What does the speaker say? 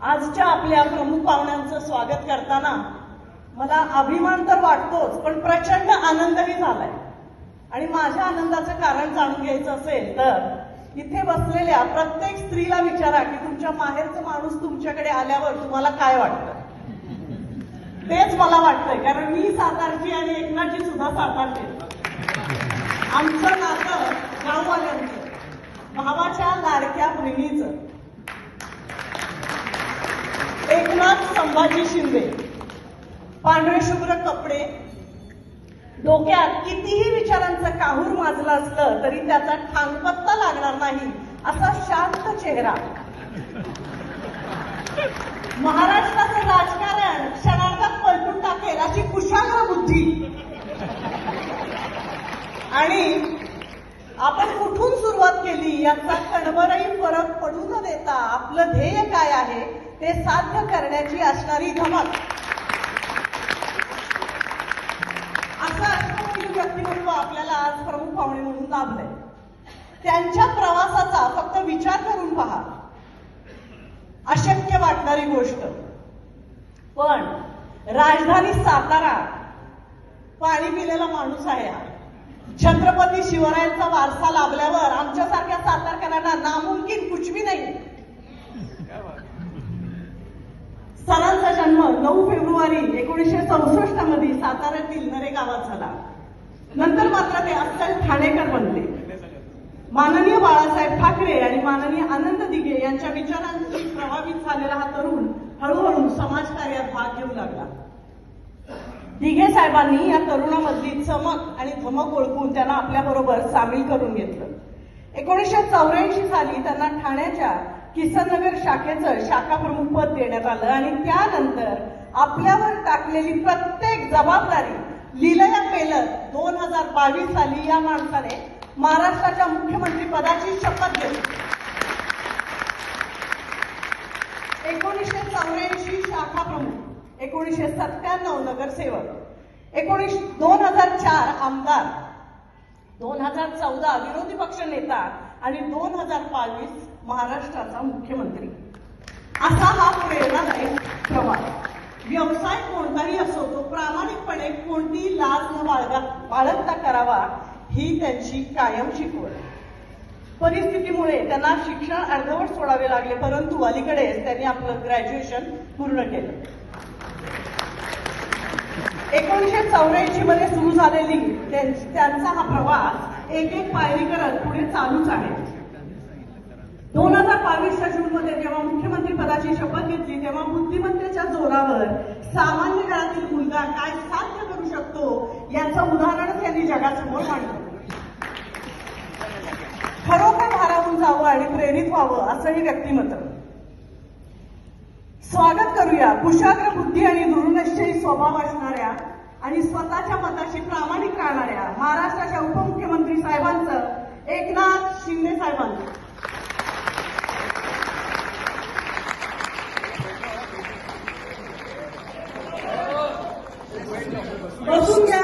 आजच्या आपल्या प्रमुख पाहुण्यांचं स्वागत करताना मला अभिमान तर वाटतोच पण प्रचंड आनंदही झालाय. आणि माझ्या आनंदाचं कारण जाणून घ्यायचं असेल तर इथे बसलेल्या प्रत्येक स्त्रीला विचारा की तुमच्या माहेरचं माणूस तुमच्याकडे आल्यावर तुम्हाला काय वाटतं? तेच मला वाटतंय कारण मी सातारची आणि एकनाथची सुद्धा सातारची आमचं नातं गाववाल्यांचं भावाच्या लाडक्या बहिणीचं एकनाथ संभाजी शिंदे. पांढरे शुभ्र कपडे. डोक्यात कितीही विचारांचं काहूर माजलं असलं तरी त्याचा ठांगपत्ता लागणार नाही असा शांत चेहरा. महाराष्ट्राचं राजकारण क्षणार्धात पलटून टाकेल अशी कुशाग्र बुद्धी. आणि आपण कुठून सुरुवात केली याचा कणभरही फरक पडू न देता आपलं ध्येय काय आहे ते साध्य करण्याची असणारी धमक. असं व्यक्तिमत्व आपल्याला आज प्रमुख पाहुणे म्हणून लाभलंय. त्यांच्या प्रवासाचा फक्त विचार करून पहा. अशक्य वाटणारी गोष्ट. पण राजधानी सातारा पाणी पिलेला माणूस आहे हा. छत्रपती शिवरायांचा वारसा लाभल्यावर आमच्यासारख्या सातारकरांना नामुमकिन कुछ नाही. नऊ फेब्रुवारी एकोणीसशे चौसष्टमध्ये साताऱ्यातील नरे गावात झाला. नंतर मात्र ते अस्सल ठाणेकर बनले. माननीय बाळासाहेब ठाकरे आणि माननीय आनंद दिघे यांच्या विचारांनी प्रभावित झालेला हा तरुण हळूहळू समाजकार्यात भाग घेऊ लागला. दिघे साहेबांनी या तरुणामधली चमक आणि धमक ओळखून त्यांना आपल्याबरोबर सामील करून घेतलं. एकोणीसशे चौऱ्याऐंशी साली त्यांना ठाण्याच्या किसननगर शाखेचं शाखा प्रमुख पद देण्यात आलं आणि त्यानंतर आपल्यावर टाकलेली प्रत्येक जबाबदारी लिलया पेलत दोन हजार बावीस साली या माणसाने महाराष्ट्राच्या मुख्यमंत्री पदाची शपथ घेतली. एकोणीसशे चौऱ्याऐंशी शाखा प्रमुख एकोणीसशे सत्त्याण्णव नगरसेवक एकोणीस दोन हजार चार आमदार दोन हजार चौदा विरोधी पक्ष नेता आणि दोन हजार बावीस महाराष्ट्राचा मुख्यमंत्री. असा हा प्रेरणादायक प्रवास. व्यवसाय कोणताही असो तो प्रामाणिकपणे कोणतीही लाज न बाळगा बाळगता करावा ही त्यांची कायम शिकवण. परिस्थितीमुळे त्यांना शिक्षण अर्धवट सोडावे लागले परंतु अलीकडेच त्यांनी आपलं ग्रॅज्युएशन पूर्ण केलं. एकोणीसशे चौऱ्याऐंशी मध्ये सुरू झालेली त्यांचा हा प्रवास एक एक पायरी करत पुढे चालूच आहे. दोन हजार बावीसच्या जून मध्ये जेव्हा मुख्यमंत्री पदाची शपथ घेतली तेव्हा बुद्धिमत्तेच्या जोरावर सामान्य घरातील मुलगा काय साध्य करू शकतो याचं उदाहरणच त्यांनी जगासमोर मांडलं. खरोखर भारावून जावं आणि प्रेरित व्हावं असंही व्यक्तिमत्व स्वागत करूया. कुशाग्र बुद्धी आणि दृढनिश्चयी स्वभाव असणाऱ्या आणि स्वतःच्या मताशी प्रामाणिक राहणाऱ्या महाराष्ट्राच्या उपमुख्यमंत्री साहेबांचं एकनाथ शिंदे साहेबांचं. बसून घ्या